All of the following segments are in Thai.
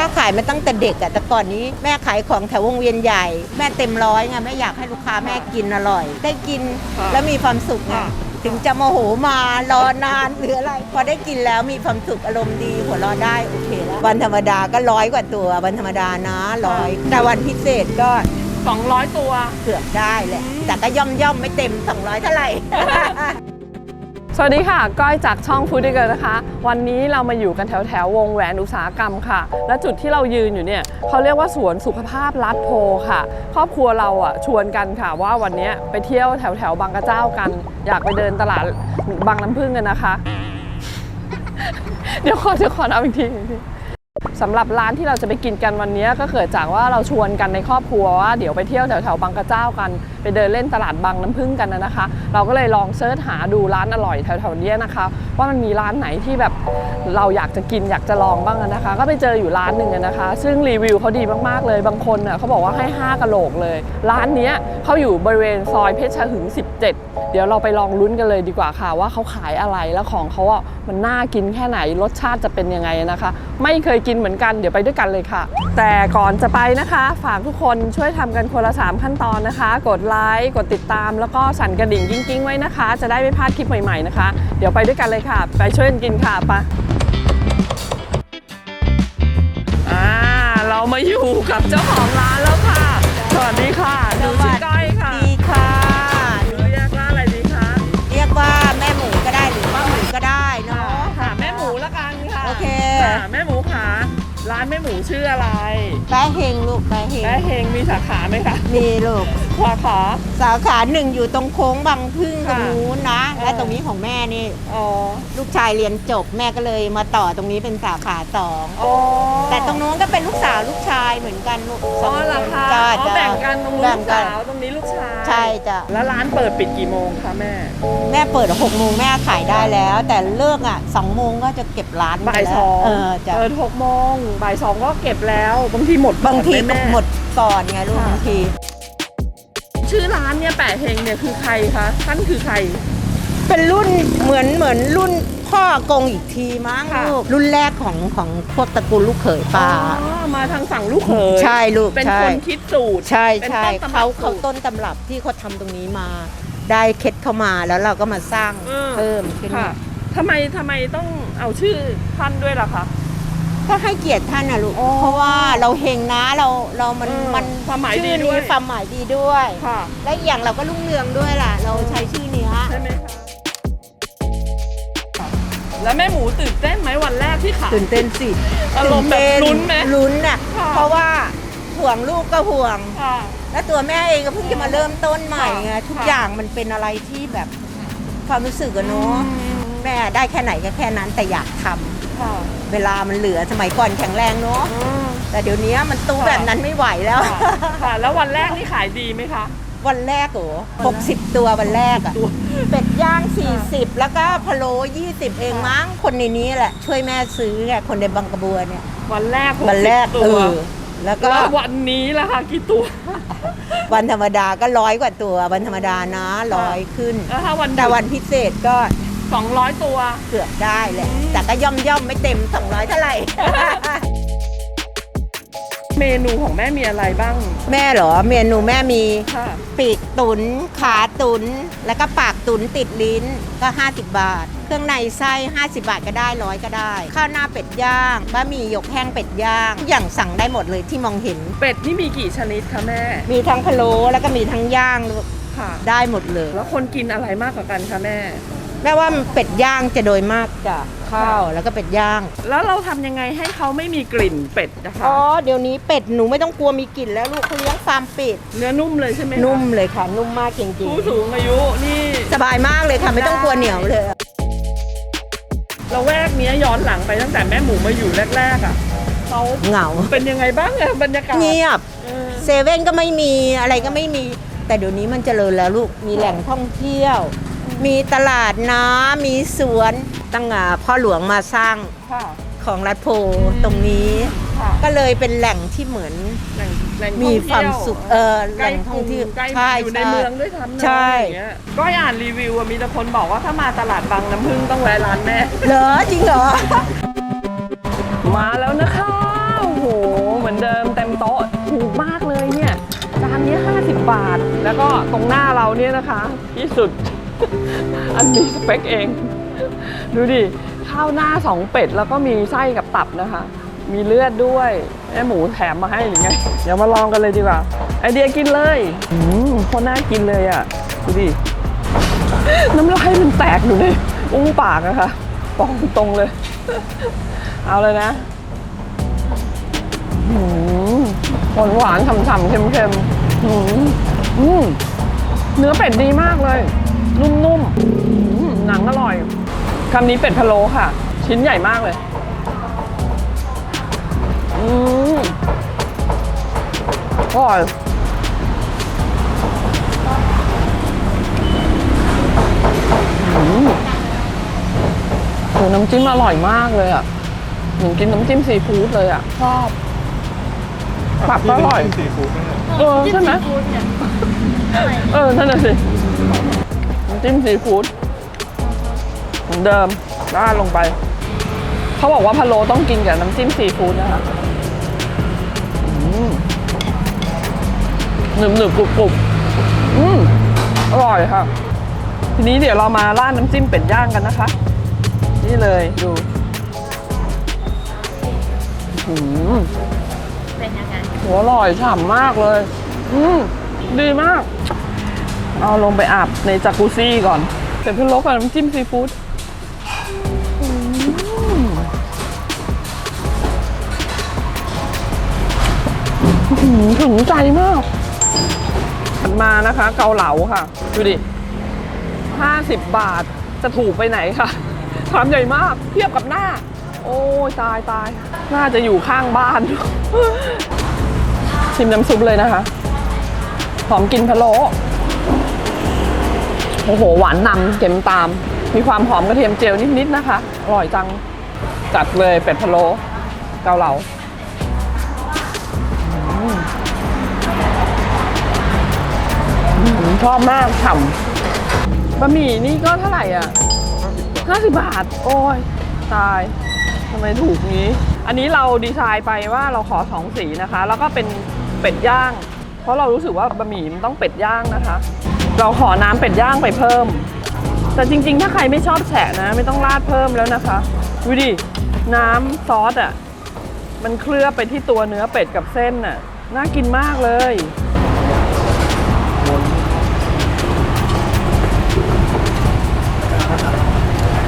ค้าขายมาตั้งแต่เด็กอะแต่ก่อนนี้แม่ขายของแถววงเวียนใหญ่ แม่เต็มร้อยไงแม่อยากให้ลูกค้าแม่กินอร่อย ได้กินค่ะแล้วมีความสุขไงค่ะถึงจะโมโหมารอนานหรืออะไร พอได้กินแล้วมีความสุขอารมณ์ดีหัวเราะได้โอเคแล้ววันธรรมดาก็ร้อยกว่าตัววันธรรมดานะร้อยแต่วันพิเศษก็ 200 ตัวเกือบได้แหละแต่ก็ย่อมย่อมๆไม่เต็ม 200 เท่าไหร่ สวัสดีค่ะ ก้อยจากช่องฟูดเกิร์นะคะ วันนี้เรามาอยู่กันแถวแถววงแหวนอุตสาหกรรมค่ะ และจุดที่เรายืนอยู่เนี่ยเขาเรียกว่าสวนสุขภาพรัดโพค่ะ ครอบครัวเราอะชวนกันค่ะว่าวันนี้ไปเที่ยวแถวแถวบางกระเจ้ากัน อยากไปเดินตลาดบางน้ำพึ่งกันนะคะ เดี๋ยวขอเดี๋ยวขอเอาอีกทีอีกที สำหรับร้านที่เราจะไปกินกันวันนี้ก็เกิดจากว่าเราชวนกันในครอบครัวว่าเดี๋ยวไปเที่ยวแถวแถวๆบางกระเจ้ากัน ไปเดินเล่นตลาดบางน้ำพึ่งกันนะนะคะ เราก็เลยลองเสิร์ชหาดูร้านอร่อยแถวๆนี้นะคะ ว่ามันมีร้านไหนที่แบบเราอยากจะกินอยากจะลองบ้างนะคะ ก็ไปเจออยู่ร้านหนึ่งนะคะ ซึ่งรีวิวเขาดีมากๆเลยบางคนน่ะเขาบอกว่าให้ 5กะโหลกเลย ร้านนี้เขาอยู่บริเวณซอยเพชรหึง 17 เดี๋ยวเราไปลองลุ้นกันเลยดีกว่าค่ะ ว่าเขาขายอะไรแล้วของเขาอะมันน่ากินแค่ไหนรสชาติจะเป็นยังไงนะคะ ไม่เคยกินเหมือนกันเดี๋ยวไปด้วยกันเลยค่ะ แต่ก่อนจะไปนะคะ ฝากทุกคนช่วยทำกันคนละ3ขั้นตอนนะคะ กดไลค์กดติดตาม แล้วก็สั่นกระดิ่งกิ้งๆไว้นะคะ จะได้ไม่พลาดคลิปใหม่ๆนะคะ เดี๋ยวไปด้วยกันเลยค่ะ ไปช่วยกันกินค่ะไปะอ่าเรามาอยู่กับเจ้าของร้านแล้วค่ะ สวัสดีค่ะหนูชื่อก้อยค่ะานแม่หมูชื่ออะไรแป๊ะเฮงลูกแป๊ะเฮงแม่เฮงมีสาขาไหมคะมีลูกขวาขาสาขาหนึ่งอยู่ตรงโค้งบางพึ่งตรค่ะงนู้นนะเออและตรงนี้ของแม่นี่อ๋อลูกชายเรียนจบแม่ก็เลยมาต่อตรงนี้เป็นสาขาสองอ๋อแต่ตรงนู้นก็เป็นลูกสาวลูกชายเหมือนกันลูกอ๋อเหรอคะจ้าอ๋อจ้าแบ่งกันตรงนู้นแบ่ลูงกกันสาวตรงนี้ลูกชายใช่จ้ะแล้วร้านเปิดปิดกี่โมงคะแม่แม่เปิดหกโมงแม่ขายได้แล้ว แต่เลิกอะสองโมงก็จะเก็บร้านไปบ่ายแล้วสองเออจ้ะเปิดหกโมงบ่ายสองก็เก็บแล้วบางทีหมดบางทีก่อนไหมก็แม่ หมดก่อนไงลูกค่ะ บางทีชื่อร้านเนี่ยแปะเฮงเนี่ยคือใครคะท่านคือใครเป็นรุ่นเหมือนเหมือนรุ่น พ่อกงอีกทีมั้งค่ะ ลูกรุ่นแรกของของพวกตระกูลลูกเขยป้า อ๋อมาทางฝั่งลูกเขยใช่ลูกเป็นใช่ คนคิดสูตร ใช่เป็นใช่ต้นตำรับเขาสูเขาตรต้นตำรับที่เขาทำตรงนี้มา ได้เคล็ดเข้ามาแล้วเราก็มาสร้างอืม เพิ่มขึ้นค่ะมาทำไมทำไมต้องเอาชื่อท่านด้วยล่ะคะ ก็ให้เกียรติท่านนะลูกอ๋อเพราะว่าเราเฮงนะเราเรามันอืมมันความหมายดีชื่อด้วยนี้ความหมายดีด้วย ค่ะ และอีกอย่างเราก็รุ่งเรืองด้วยล่ะ เราใช้ชื่อเนี้ย แล้วแม่หมูตื่นเต้นไหมวันแรกที่ขาย ตื่นเต้นสิอารมณ์แบบตื่เต้ลุ้นไหมลุ้นน่ะ ค่ะ เพราะว่าห่วงลูกก็ห่วง ค่ะ แล้วตัวแม่เองก็เพิ่งจะมาเริ่มต้นใหม่ไงค่ะทุกค่ะอย่างมันเป็นอะไรที่แบบความรู้สึกอะเนาะแม่ได้แค่ไหนก็แค่นั้นแต่อยากทำค่ะเวลามันเหลือสมัยก่อนแข็งแรงเนาะอืม แต่เดี๋ยวนี้มันตู้ค่ะ แบบนั้นไม่ไหวแล้ว ค่ะค่ะ แล้ววันแรกนี่ขายดีไหมคะ วันแรกโอ้หกสิบตัววันแรกอะตัวเป็ดย่าง 40 แล้วก็พะโล้20 เองมั้ง คนในนี้แหละ ช่วยแม่ซื้อไงคนในบางกระบัวเนี่ย วันแรกวันแรก60ตัเอวอแล้วก็ แล้ววันนี้ล่ะคะกี่ตัว วันธรรมดาก็ร้อยกว่าตัว วันธรรมดานะร้อยขึ้น แล้วถ้าวันแต่วันพิเศษก็สองร้อยตัว เกือบได้แหละอืมแต่ก็ย่อมย่อมๆไม่เต็ม 200 เท่าไหร่ เมนูของแม่มีอะไรบ้าง แม่เหรอเมนูแม่มีค่ะ ปีกตุน ขาตุน แล้วก็ปากตุนติดลิ้นก็ 50 บาท เครื่องในไส้ 50 บาทก็ได้ร้อยก็ได้ ข้าวหน้าเป็ดย่างบะหมี่หยกแห้งเป็ดย่างทุกอย่างสั่งได้หมดเลยที่มองเห็น เป็ดนี่มีกี่ชนิดคะแม่ มีทั้งพะโล้แล้วก็มีทั้งย่างค่ะ ได้หมดเลย แล้วคนกินอะไรมากกว่ากันคะแม่ แม่ว่าเป็ดย่างจะโดยมากจะข้าวแล้วก็เป็ดย่าง แล้วเราทำยังไงให้เขาไม่มีกลิ่นเป็ดนะคะ อ๋อเดี๋ยวนี้เป็ดหนูไม่ต้องกลัวมีกลิ่นแล้วลูกเขาเลี้ยงฟาร์มเป็ดเนื้อนุ่มเลยใช่ไหมคะนุ่มเลยค่ะ นุ่มมากจริงผู้สูงอายุนี่ๆสบายมากเลยค่ะ ไม่ต้องกลัวเหนียวเลยเราแวกเนี้ยย้อนหลังไปตั้งแต่แม่หมูมาอยู่แรกๆอะเขาเหงาเป็นยังไงบ้างอะบรรยากาศเงียบเออเซเว่นก็ไม่มีอะไรก็ไม่มี แต่เดี๋ยวนี้มันเจริญแล้วลูกมีแหล่งท่องเที่ยว มีตลาดน้ำมีสวนตั้งอ่าพ่อหลวงมาสร้างของรัฐโพตรงนี้ก็เลยเป็นแหล่งที่เหมือนมีความสุขเออแหล่งท่องเที่ยวใกล้ใช่อยู่ในช่ เมืองด้วยซ้ำใช่ก็อ่านรีวิวอะมีแต่คนบอกว่าถ้ามาตลาดบางน้ำพึ่งต้องแวะร้านแม่ เหรอจริงเหรอ มาแล้วนะคะ โอ้โห เหมือนเดิมเต็มโต๊ะ ถูกมากเลยเนี่ย จานนี้ 50 บาท แล้วก็ตรงหน้าเราเนี่ยนะคะ ที่สุด อันนี้สเปคเอง ดูดิ ข้าวหน้าสองเป็ดแล้วก็มีไส้กับตับนะคะ มีเลือดด้วยแม่หมูแถมมาให้หรือไง เดี๋ยวมาลองกันเลยดีกว่า ไอเดียกินเลยอืมโคนน่ากินเลยอะ ดูดิ น้ำลายมันแตกอยู่ในอุ้งปากอะค่ะบอกตรงเลย เอาเลยนะหวานหวานๆฉ่ำๆเค็มๆหืมเนื้อเป็ดดีมากเลย นุ่มๆอืมหนังอร่อยคำนี้เป็ดพะโล้ค่ะ ชิ้นใหญ่มากเลยอืมอร่อยโหน้ำจิ้มอร่อยมากเลยอะเหมือนกินน้ำจิ้มซีฟู้ดเลยอะชอบผักก็อร่อย ซีฟู้ดนั่นแหละ เออใช่ไหม เออนั่นน่ะสิ น้ำจิ้มซีฟู้ดเหมือนเดิมราดลงไป เขาบอกว่าพะโล้ต้องกินกับน้ำจิ้มซีฟู้ดนะคะหนึบหนึบๆกรุบกรุบๆอืมอร่อยค่ะ ทีนี้เดี๋ยวเรามาราดน้ำจิ้มเป็ดย่างกันนะคะ นี่เลยดูอืมเป็นยังไงหัวอร่อยฉ่ำมากเลย อืมดีมาก เอาลงไปอาบในจากุซซี่ก่อนเสร็จเพื่อลกกับน้ำจิ้มซีฟู้ดอืมอื้อหือถึงใจมากถัดมานะคะ เกาเหลาค่ะ ดูดิ 50 บาทจะถูกไปไหนคะชามใหญ่มาก เทียบกับหน้า โอ้ยตายตาย น่าจะอยู่ข้างบ้าน ชิมน้ำซุปเลยนะคะ หอมกลินพะโล้ โอ้โห หวานนำเค็มตาม มีความหอมกระเทียมเจียวนิดๆนะคะ อร่อยจัง จัดเลยเป็ดพะโล้เกาเหลาอืมชอบมากฉ่ำบะหมี่นี่ก็เท่าไหร่อะ50บาท โอ้ย ตายทำไมถูกงี้ อันนี้เราดีไซน์ไปว่าเราขอสองสีนะคะ แล้วก็เป็นเป็ดย่าง เพราะเรารู้สึกว่าบะหมี่มันต้องเป็ดย่างนะคะ เราขอน้ำเป็ดย่างไปเพิ่ม แต่จริงๆ ถ้าใครไม่ชอบแฉะนะ ไม่ต้องราดเพิ่มแล้วนะคะดูดิน้ำซอสอะมันเคลือบไปที่ตัวเนื้อเป็ดกับเส้นน่ะน่ากินมากเลย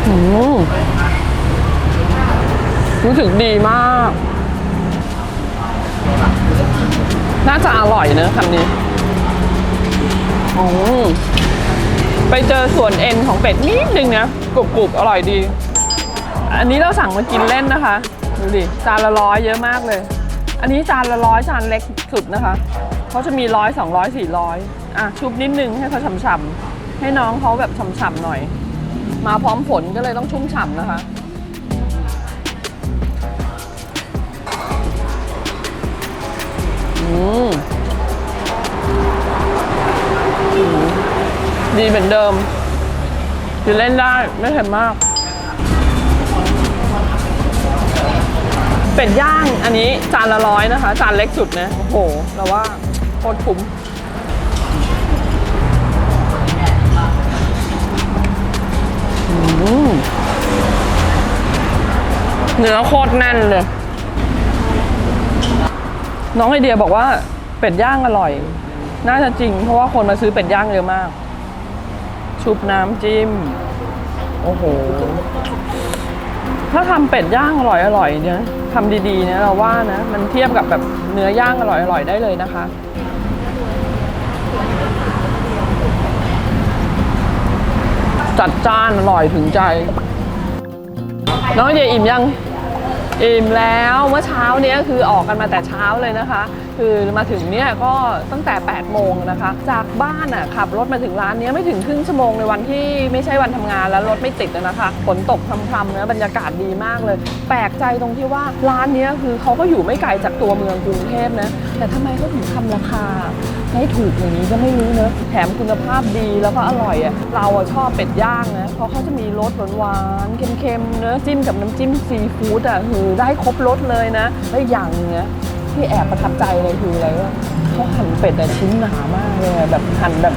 อืมรู้สึกดีมาก น่าจะอร่อยเนอะคำนี้ อืมไปเจอส่วนเอ็นของเป็ดนิดนึงนะกรุบๆอร่อยดี อันนี้เราสั่งมากินเล่นนะคะดูดิจานละร้อยเยอะมากเลย อันนี้จานละร้อยจานเล็กสุดนะคะเขาจะมีร้อยสองร้อยสี่ร้อยอะชุบนิดนึงให้เขาฉ่ำๆให้น้องเขาแบบฉ่ำๆหน่อย มาพร้อมฝนก็เลยต้องชุ่มฉ่ำนะคะอืมอืม ดีเหมือนเดิมคือเล่นได้ไม่เผ็ดมาก เป็ดย่างอันนี้จานละร้อยนะคะ จานเล็กสุดนะ โอ้โหเราว่าโคตรคุ้มเนื้อโคตรแน่นเลย น้องไอเดียบอกว่าเป็ดย่างอร่อย น่าจะจริง เพราะว่าคนมาซื้อเป็ดย่างเยอะมาก ชุบน้ำจิ้ม โอ้โห ถ้าทำเป็ดย่างอร่อยอร่อยเนี่ยทำดีๆเนี่ยเราว่านะ มันเทียบกับแบบเนื้อย่างอร่อยอร่อยได้เลยนะคะ จัดจ้านอร่อยถึงใจ น้องไอเดียอิ่มยัง อิ่มแล้วเมื่อเช้าเนี้ยคือออกกันมาแต่เช้าเลยนะคะ คือมาถึงเนี่ยก็ตั้งแต่ 8 โมงนะคะ จากบ้านอะขับรถมาถึงร้านเนี้ยไม่ถึงครึ่งชั่วโมงในวันที่ไม่ใช่วันทำงานแล้วรถไม่ติดนะคะฝนตกพรำๆนะบรรยากาศดีมากเลย แปลกใจตรงที่ว่าร้านเนี้ยคือเขาก็อยู่ไม่ไกลจากตัวเมืองกรุงเทพนะแต่ทำไมเขาถึงทำราคาให้ถูกอย่างนี้ก็ไม่รู้เนอะแถมคุณภาพดีแล้วก็อร่อยอะเราอะชอบเป็ดย่างนะเพราะเขาจะมีรสหวานๆเค็มๆเนื้อะจิ้มกับน้ำจิ้มซีฟู้ดอะคือได้ครบรสเลยนะแล้วอย่างหนึงนะ ที่แอบประทับใจเลยคืออะไรว่าเขาหั่นเป็ดอะชิ้นหนามากเลยอะแบบหั่นแบบ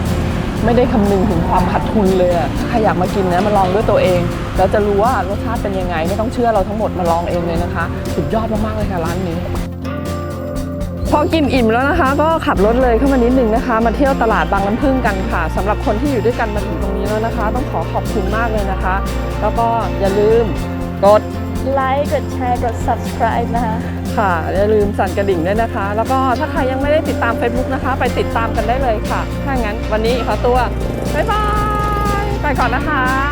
ไม่ได้คำนึงถึงความขาดทุนเลยอะถ้าใครอยากมากินนะมาลองด้วยตัวเอง แล้วจะรู้ว่ารสชาติเป็นยังไง ไม่ต้องเชื่อเราทั้งหมดมาลองเองเลยนะคะ สุดยอดมากๆเลยค่ะร้านนี้ พอกินอิ่มแล้วนะคะ ก็ขับรถเลยเข้ามานิดนึงนะคะ มาเที่ยวตลาดบางน้ำพึ่งกันค่ะสำหรับคนที่อยู่ด้วยกันมาถึงตรงนี้แล้วนะคะ ต้องขอขอบคุณมากเลยนะคะ แล้วก็อย่าลืมกด ไลค์ กดแชร์ กด subscribe นะคะ ค่ะอย่าลืมสั่นกระดิ่งด้วยนะคะ แล้วก็ถ้าใครยังไม่ได้ติดตาม Facebook นะคะ ไปติดตามกันได้เลยค่ะ ถ้างั้นวันนี้ขอตัว บ๊ายบาย ไปก่อนนะคะ